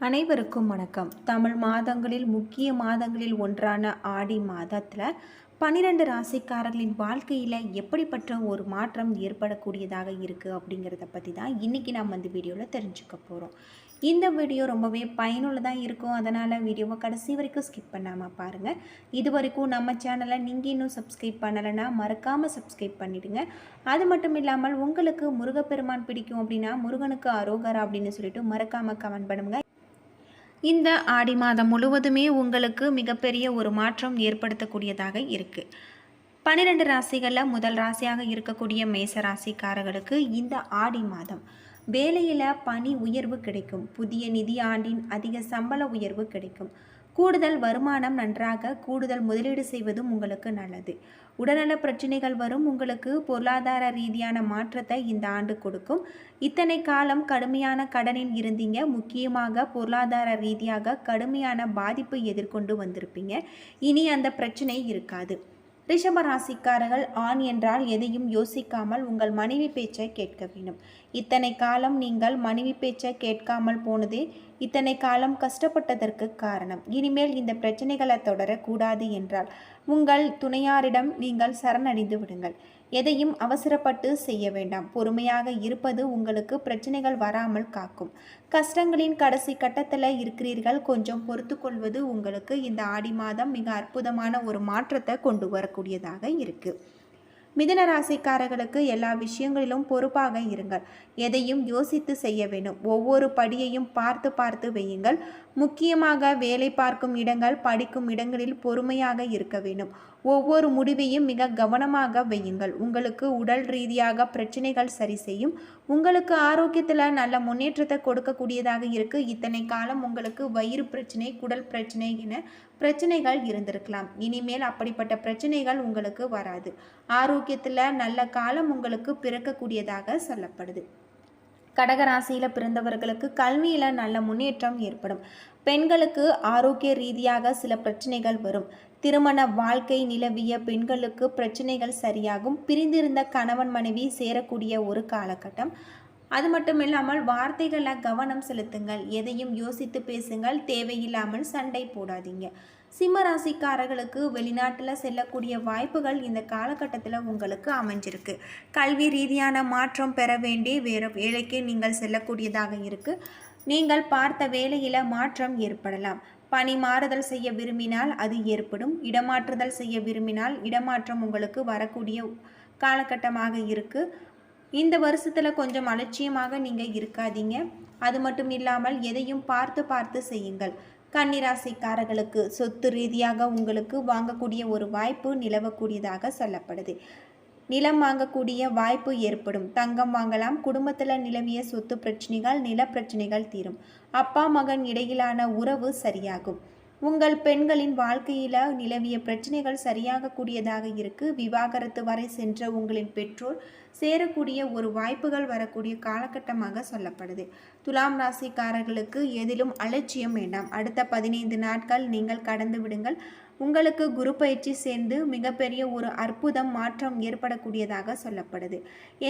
அனைவருக்கும் வணக்கம். தமிழ் மாதங்களில் முக்கிய மாதங்களில் ஒன்றான ஆடி மாதத்தில் பன்னிரெண்டு ராசிக்காரர்களின் வாழ்க்கையில் எப்படிப்பட்ட ஒரு மாற்றம் ஏற்படக்கூடியதாக இருக்குது அப்படிங்கிறத பற்றி தான் இன்றைக்கி நாம் இந்த வீடியோவில் தெரிஞ்சுக்க போகிறோம் இந்த வீடியோ ரொம்பவே பயனுள்ளதாக இருக்கும். அதனால் வீடியோவை கடைசி வரைக்கும் ஸ்கிப் பண்ணாமல் பாருங்கள் இது வரைக்கும் நம்ம சேனலை நீங்கள் இன்னும் சப்ஸ்கிரைப் பண்ணலைன்னா மறக்காமல் சப்ஸ்கிரைப் பண்ணிவிடுங்க அது மட்டும் இல்லாமல் உங்களுக்கு முருகப்பெருமான் பிடிக்கும் அப்படின்னா முருகனுக்கு அரோகரா அப்படின்னு சொல்லிட்டு மறக்காமல் கமெண்ட் பண்ணுங்கள் இந்த ஆடி மாதம் முழுவதுமே உங்களுக்கு மிகப்பெரிய ஒரு மாற்றம் ஏற்படுத்தக்கூடியதாக இருக்குது பன்னிரெண்டு ராசிகளில் முதல் ராசியாக இருக்கக்கூடிய மேச ராசிக்காரர்களுக்கு இந்த ஆடி மாதம் வேலையில் பணி உயர்வு கிடைக்கும். புதிய நிதி ஆண்டின் அதிக சம்பள உயர்வு கிடைக்கும். கூடுதல் வருமானம் நன்றாக கூடுதல் முதலீடு செய்வதும் உங்களுக்கு நல்லது. உடல்நல பிரச்சனைகள் வரும் உங்களுக்கு பொருளாதார ரீதியான மாற்றத்தை இந்த ஆண்டு கொடுக்கும். இத்தனை காலம் கடுமையான கடனில் இருந்தீங்க. முக்கியமாக பொருளாதார ரீதியாக கடுமையான பாதிப்பு எதிர்கொண்டு வந்திருப்பீங்க. இனி அந்த பிரச்சனை இருக்காது. ரிஷப ராசிக்காரர்கள் ஆண் என்றால் எதையும் யோசிக்காமல் உங்கள் மனைவி பேச்சை கேட்க வேண்டும். இத்தனை காலம் நீங்கள் மனைவி பேச்சை கேட்காமல் போனதே இத்தனை காலம் கஷ்டப்பட்டதற்கு காரணம். இனிமேல் இந்த பிரச்சனைகளை தொடரக்கூடாது என்றால் உங்கள் துணையாரிடம் நீங்கள் சரணடைந்து விடுங்கள். எதையும் அவசரப்பட்டு செய்ய வேண்டாம். பொறுமையாக இருப்பது உங்களுக்கு பிரச்சனைகள் வராமல் காக்கும். கஷ்டங்களின் கடைசி கட்டத்தில் இருக்கிறீர்கள். கொஞ்சம் பொறுத்து கொள்வது உங்களுக்கு இந்த ஆடி மாதம் மிக அற்புதமான ஒரு மாற்றத்தை கொண்டு வரக்கூடியதாக இருக்குது மிதன ராசிக்காரர்களுக்கு எல்லா விஷயங்களிலும் பொறுப்பாக இருங்கள். எதையும் யோசித்து செய்ய வேண்டும். ஒவ்வொரு படியையும் பார்த்து பார்த்து வையுங்கள். முக்கியமாக வேலை பார்க்கும் இடங்கள் படிக்கும் இடங்களில் பொறுமையாக இருக்க வேண்டும். ஒவ்வொரு முடிவையும் மிக கவனமாக வையுங்கள். உங்களுக்கு உடல் ரீதியாக பிரச்சனைகள் சரி செய்யும். உங்களுக்கு ஆரோக்கியத்தில் நல்ல முன்னேற்றத்தை கொடுக்கக்கூடியதாக இருக்குது இத்தனை காலம் உங்களுக்கு வயிறு பிரச்சனை குடல் பிரச்சனை என பிரச்சனைகள் இருந்திருக்கலாம். இனிமேல் அப்படிப்பட்ட பிரச்சனைகள் உங்களுக்கு வராது. ஆரோக்கியத்தில் நல்ல காலம் உங்களுக்கு பிறக்கக்கூடியதாக சொல்லப்படுது. கடகராசியில் பிறந்தவர்களுக்கு கல்வியில் நல்ல முன்னேற்றம் ஏற்படும். பெண்களுக்கு ஆரோக்கிய ரீதியாக சில பிரச்சனைகள் வரும். திருமண வாழ்க்கை நிலவிய பெண்களுக்கு பிரச்சனைகள் சரியாகும். பிரிந்திருந்த கணவன் மனைவி சேரக்கூடிய ஒரு காலகட்டம். அது மட்டும் இல்லாமல் வார்த்தைகளில் கவனம் செலுத்துங்கள். எதையும் யோசித்து பேசுங்கள். தேவையில்லாமல் சண்டை போடாதீங்க. சிம்ம ராசிக்காரர்களுக்கு வெளிநாட்டில் செல்லக்கூடிய வாய்ப்புகள் இந்த காலகட்டத்தில் உங்களுக்கு அமைஞ்சிருக்கு. கல்வி ரீதியான மாற்றம் பெற வேண்டி வேறு வேலைக்கு நீங்கள் செல்லக்கூடியதாக இருக்குது நீங்கள் பார்த்த வேலையில் மாற்றம் ஏற்படலாம். பணி மாறுதல் செய்ய விரும்பினால் அது ஏற்படும். இடமாற்றுதல் செய்ய விரும்பினால் இடமாற்றம் உங்களுக்கு வரக்கூடிய காலகட்டமாக இருக்குது இந்த வருஷத்தில் கொஞ்சம் அலட்சியமாக நீங்கள் இருக்காதீங்க. அது மட்டும் இல்லாமல் எதையும் பார்த்து பார்த்து செய்யுங்கள். கன்னிராசிக்காரர்களுக்கு சொத்து ரீதியாக உங்களுக்கு வாங்கக்கூடிய ஒரு வாய்ப்பு நிலவக்கூடியதாக சொல்லப்படுது. நிலம் வாங்கக்கூடிய வாய்ப்பு ஏற்படும். தங்கம் வாங்கலாம். குடும்பத்தில் நிலவிய சொத்து பிரச்சனைகள் நில பிரச்சனைகள் தீரும். அப்பா மகன் இடையிலான உறவு சரியாகும். உங்கள் பெண்களின் வாழ்க்கையில் நிலவிய பிரச்சனைகள் சரியாக கூடியதாக இருக்கு. விவாகரத்து வரை சென்ற உங்களின் பெற்றோர் சேரக்கூடிய ஒரு வாய்ப்புகள் வரக்கூடிய காலகட்டமாக சொல்லப்படுது. துலாம் ராசிக்காரர்களுக்கு எதிலும் அலட்சியம் வேண்டாம். அடுத்த பதினைந்து நாட்கள் நீங்கள் கடந்து விடுங்கள். உங்களுக்கு குரு பயிற்சி சேர்ந்து மிகப்பெரிய ஒரு அற்புதம் மாற்றம் ஏற்படக்கூடியதாக சொல்லப்படுது.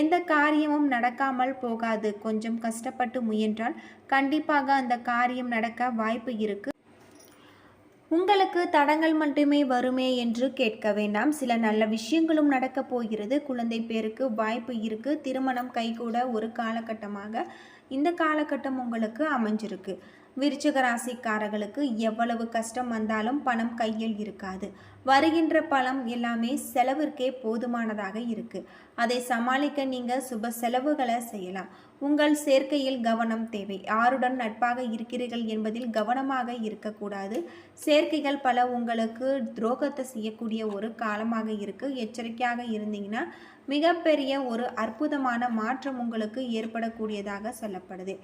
எந்த காரியமும் நடக்காமல் போகாது. கொஞ்சம் கஷ்டப்பட்டு முயன்றால் கண்டிப்பாக அந்த காரியம் நடக்க வாய்ப்பு இருக்கு. உங்களுக்கு தடங்கள் மட்டுமே வருமே என்று கேட்க வேண்டாம். சில நல்ல விஷயங்களும் நடக்கப் போகிறது. குழந்தை பேருக்கு வாய்ப்பு இருக்கு. திருமணம் கைகூட ஒரு காலகட்டமாக இந்த காலகட்டம் உங்களுக்கு அமைஞ்சிருக்கு. விருச்சிக ராசிக்காரர்களுக்கு எவ்வளவு கஷ்டம் வந்தாலும் பணம் கையில் இருக்காது. வருகின்ற பணம் எல்லாமே செலவிற்கே போதுமானதாக இருக்கு. அதை சமாளிக்க நீங்கள் சுப செலவுகளை செய்யலாம். உங்கள் சேர்க்கையில் கவனம் தேவை. யாருடன் நட்பாக இருக்கிறீர்கள் என்பதில் கவனமாக இருக்கக்கூடாது. சேர்க்கைகள் பல உங்களுக்கு துரோகத்தை செய்யக்கூடிய ஒரு காலமாக இருக்கு. எச்சரிக்கையாக இருந்தீங்கன்னா மிகப்பெரிய ஒரு அற்புதமான மாற்றம் உங்களுக்கு ஏற்படக்கூடியதாக சொல்லப்படுது.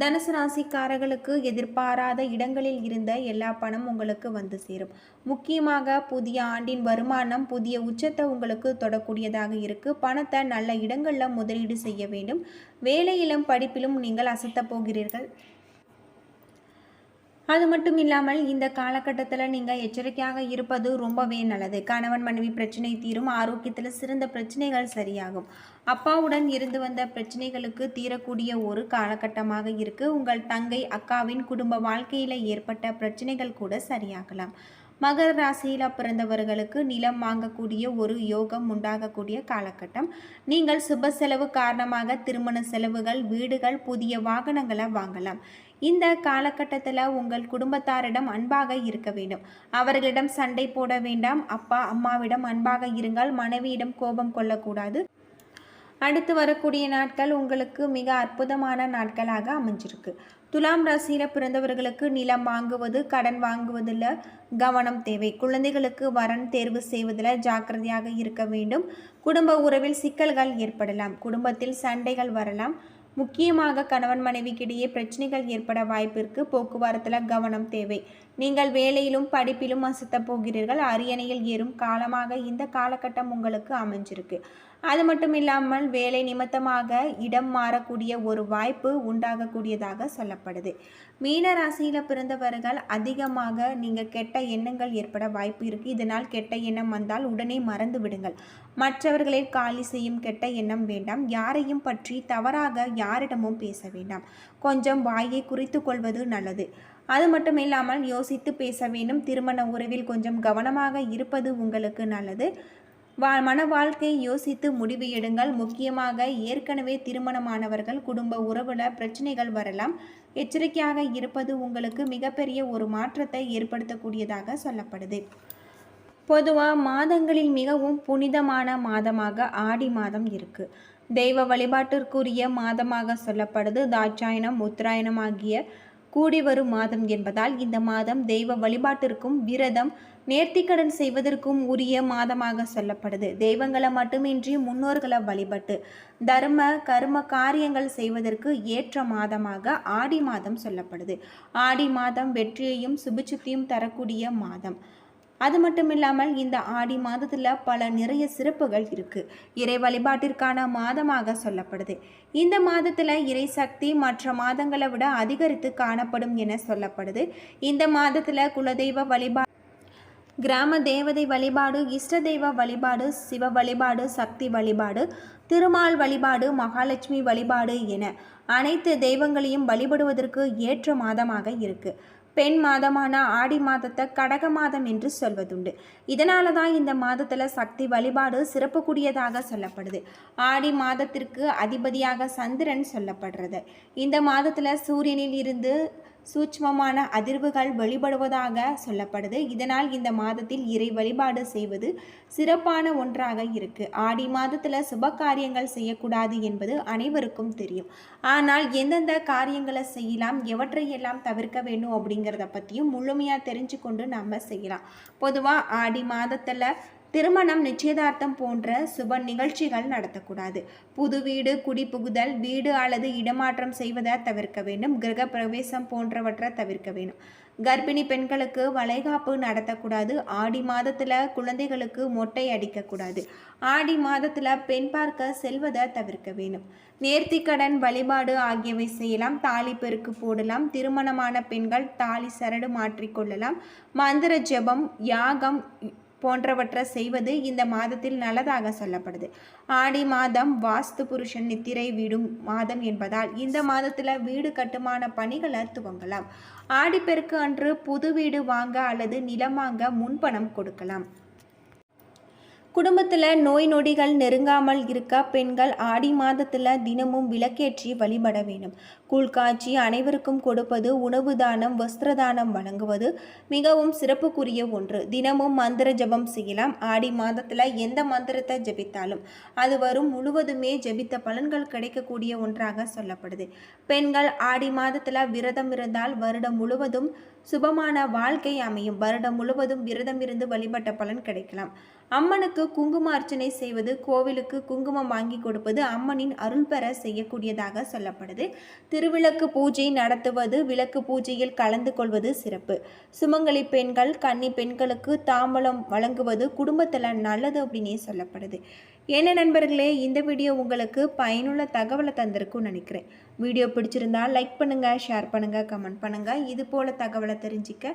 தனுசு ராசிக்காரர்களுக்கு எதிர்பாராத இடங்களில் இருந்த எல்லா பணம் உங்களுக்கு வந்து சேரும். முக்கியமாக புதிய ஆண்டின் வருமானம் புதிய உச்சத்தை உங்களுக்கு தொடக்கூடியதாக இருக்கு. பணத்தை நல்ல இடங்களில் முதலீடு செய்ய வேண்டும். வேலையிலும் படிப்பிலும் நீங்கள் அசத்த போகிறீர்கள். அது மட்டும் இல்லாமல் இந்த காலகட்டத்தில் நீங்கள் எச்சரிக்கையாக இருப்பது ரொம்பவே நல்லது. கணவன் மனைவி பிரச்சனை தீரும் ஆரோக்கியத்தில் சிறந்த பிரச்சனைகள் சரியாகும். அப்பாவுடன் இருந்து வந்த பிரச்சனைகளுக்கு தீரக்கூடிய ஒரு காலகட்டமாக இருக்குது உங்கள் தங்கை அக்காவின் குடும்ப வாழ்க்கையில் ஏற்பட்ட பிரச்சனைகள் கூட சரியாகலாம். மகர ராசியில் பிறந்தவர்களுக்கு நிலம் வாங்கக்கூடிய ஒரு யோகம் உண்டாகக்கூடிய காலகட்டம். நீங்கள் சுப செலவு காரணமாக திருமண செலவுகள் வீடுகள் புதிய வாகனங்களை வாங்கலாம். இந்த காலகட்டத்தில் உங்கள் குடும்பத்தாரிடம் அன்பாக இருக்க வேண்டும். அவர்களிடம் சண்டை போட வேண்டாம். அப்பா அம்மாவிடம் அன்பாக இருங்கள். மனைவியிடம் கோபம் கொள்ளக்கூடாது. அடுத்து வரக்கூடிய நாட்கள் உங்களுக்கு மிக அற்புதமான நாட்களாக அமைஞ்சிருக்கு. துலாம் ராசியில் பிறந்தவர்களுக்கு நிலம் வாங்குவது கடன் வாங்குவதில் கவனம் தேவை. குழந்தைகளுக்கு வரன் தேர்வு செய்வதில் ஜாக்கிரதையாக இருக்க வேண்டும். குடும்ப உறவில் சிக்கல்கள் ஏற்படலாம். குடும்பத்தில் சண்டைகள் வரலாம். முக்கியமாக கணவன் மனைவிக்கிடையே பிரச்சனைகள் ஏற்பட வாய்ப்பிற்கு போக்குவரத்தில் கவனம் தேவை. நீங்கள் வேலையிலும் படிப்பிலும் அசத்த போகிறீர்கள். அரியணையில் ஏறும் காலமாக இந்த காலகட்டம் உங்களுக்கு அமைஞ்சிருக்கு. அது மட்டும் இல்லாமல் வேலை நிமித்தமாக இடம் மாறக்கூடிய ஒரு வாய்ப்பு உண்டாகக்கூடியதாக சொல்லப்படுது. மீன ராசியில் பிறந்தவர்கள் அதிகமாக நீங்கள் கெட்ட எண்ணங்கள் ஏற்பட வாய்ப்பு இருக்குது இதனால் கெட்ட எண்ணம் வந்தால் உடனே மறந்து விடுங்கள். மற்றவர்களை காலி செய்யும் கெட்ட எண்ணம் வேண்டாம். யாரையும் பற்றி தவறாக யாரிடமும் பேச வேண்டாம். கொஞ்சம் வாயை குறித்து கொள்வது நல்லது. அது மட்டும் இல்லாமல் யோசித்து பேச வேண்டும். திருமண உறவில் கொஞ்சம் கவனமாக இருப்பது உங்களுக்கு நல்லது. வா மன வாழ்க்கை யோசித்து முடிவு எடுங்கள். முக்கியமாக ஏற்கனவே திருமணமானவர்கள் குடும்ப உறவில் பிரச்சனைகள் வரலாம். எச்சரிக்கையாக இருப்பது உங்களுக்கு மிகப்பெரிய ஒரு மாற்றத்தை ஏற்படுத்தக்கூடியதாக சொல்லப்படுது. பொதுவாக மாதங்களில் மிகவும் புனிதமான மாதமாக ஆடி மாதம் இருக்குது தெய்வ வழிபாட்டிற்குரிய மாதமாக சொல்லப்படுது. தாட்சாயணம் உத்தராயணம் ஆகிய கூடி வரும் மாதம் என்பதால் இந்த மாதம் தெய்வ வழிபாட்டிற்கும் விரதம் நேர்த்திக்கடன் செய்வதற்கும் உரிய மாதமாக சொல்லப்படுது. தெய்வங்களை மட்டுமின்றி முன்னோர்களை வழிபட்டு தர்ம கர்ம காரியங்கள் செய்வதற்கு ஏற்ற மாதமாக ஆடி மாதம் சொல்லப்படுது. ஆடி மாதம் வெற்றியையும் சுபிச்சுத்தியும் தரக்கூடிய மாதம். அது மட்டும் இல்லாமல் இந்த ஆடி மாதத்தில் பல நிறைய சிறப்புகள் இருக்குது இறை வழிபாட்டிற்கான மாதமாக சொல்லப்படுது. இந்த மாதத்தில் இறை சக்தி மற்ற மாதங்களை விட அதிகரித்து காணப்படும் என சொல்லப்படுது. இந்த மாதத்தில் குலதெய்வ வழிபா கிராம தேவதை வழிபாடு இஷ்ட தெய்வ வழிபாடு சிவ வழிபாடு சக்தி வழிபாடு திருமால் வழிபாடு மகாலட்சுமி வழிபாடு என அனைத்து தெய்வங்களையும் வழிபடுவதற்கு ஏற்ற மாதமாக இருக்கு. பெண் மாதமான ஆடி மாதத்தை கடக மாதம் என்று சொல்வதுண்டு. இதனால தான் இந்த மாதத்தில் சக்தி வழிபாடு சிறப்புக்குரியதாக சொல்லப்படுது. ஆடி மாதத்திற்கு அதிபதியாக சந்திரன் சொல்லப்படுறது. இந்த மாதத்தில் சூரியனில் இருந்து சூட்சமமான அதிர்வுகள் வெளிப்படுவதாக சொல்லப்படுது. இதனால் இந்த மாதத்தில் இறை வழிபாடு செய்வது சிறப்பான ஒன்றாக இருக்கு. ஆடி மாதத்தில் சுப காரியங்கள் செய்யக்கூடாது என்பது அனைவருக்கும் தெரியும். ஆனால் எந்தெந்த காரியங்களை செய்யலாம் எவற்றையெல்லாம் தவிர்க்க வேண்டும் அப்படிங்கிறத பற்றியும் முழுமையாக தெரிஞ்சு கொண்டு நம்ம செய்யலாம். பொதுவாக ஆடி மாதத்தில் திருமணம் நிச்சயதார்த்தம் போன்ற சுப நிகழ்ச்சிகள் நடத்தக்கூடாது. புது வீடு குடிபுகுதல் வீடு அல்லது இடமாற்றம் செய்வதை தவிர்க்க வேண்டும். கிரக பிரவேசம் போன்றவற்றை தவிர்க்க வேண்டும். கர்ப்பிணி பெண்களுக்கு வளைகாப்பு நடத்தக்கூடாது. ஆடி மாதத்தில் குழந்தைகளுக்கு மொட்டை அடிக்கக்கூடாது. ஆடி மாதத்தில் பெண் பார்க்க செல்வதை தவிர்க்க வேண்டும். நேர்த்திக்கடன் வழிபாடு ஆகியவை செய்யலாம். தாலி பெருக்கு போடலாம். திருமணமான பெண்கள் தாலி சரடு மாற்றிக்கொள்ளலாம் மந்திர ஜெபம் யாகம் போன்றவற்றை செய்வது இந்த மாதத்தில் நல்லதாக சொல்லப்படுது. ஆடி மாதம் வாஸ்து புருஷன் நித்திரை வீடும் மாதம் என்பதால் இந்த மாதத்தில் வீடு கட்டுமான பணிகளை துவங்கலாம். ஆடிப்பெருக்கு அன்று புது வீடு வாங்க அல்லது நிலம் வாங்க முன்பணம் கொடுக்கலாம். குடும்பத்தில் நோய் நொடிகள் நெருங்காமல் இருக்க பெண்கள் ஆடி மாதத்தில் தினமும் விளக்கேற்றி வழிபட வேண்டும். கூழ்காய்ச்சி அனைவருக்கும் கொடுப்பது உணவு தானம் வஸ்திர தானம் வழங்குவது மிகவும் சிறப்புக்குரிய ஒன்று. தினமும் மந்திர ஜபம் செய்யலாம். ஆடி மாதத்தில் எந்த மந்திரத்தை ஜபித்தாலும் அது வரும் முழுவதுமே ஜபித்த பலன்கள் கிடைக்கக்கூடிய ஒன்றாக சொல்லப்படுது. பெண்கள் ஆடி மாதத்தில் விரதம் இருந்தால் வருடம் முழுவதும் சுபமான வாழ்க்கை அமையும். வருடம் முழுவதும் விரதம் இருந்து வழிபட்ட பலன் கிடைக்கலாம். அம்மனுக்கு குங்கும அர்ச்சனை செய்வது கோவிலுக்கு குங்குமம் வாங்கி கொடுப்பது அம்மனின் அருள் பெற செய்யக்கூடியதாக சொல்லப்படுது. திருவிளக்கு பூஜை நடத்துவது விளக்கு பூஜையில் கலந்து கொள்வது சிறப்பு. சுமங்கலி பெண்கள் கன்னி பெண்களுக்கு தாம்பலம் வழங்குவது குடும்பத்தில் நல்லது அப்படின்னே சொல்லப்படுது. என்ன நண்பர்களே இந்த வீடியோ உங்களுக்கு பயனுள்ள தகவலை தந்திருக்கும்னு நினைக்கிறேன். வீடியோ பிடிச்சிருந்தா லைக் பண்ணுங்கள் ஷேர் பண்ணுங்கள் கமெண்ட் பண்ணுங்கள் இது போல் தகவலை தெரிஞ்சிக்க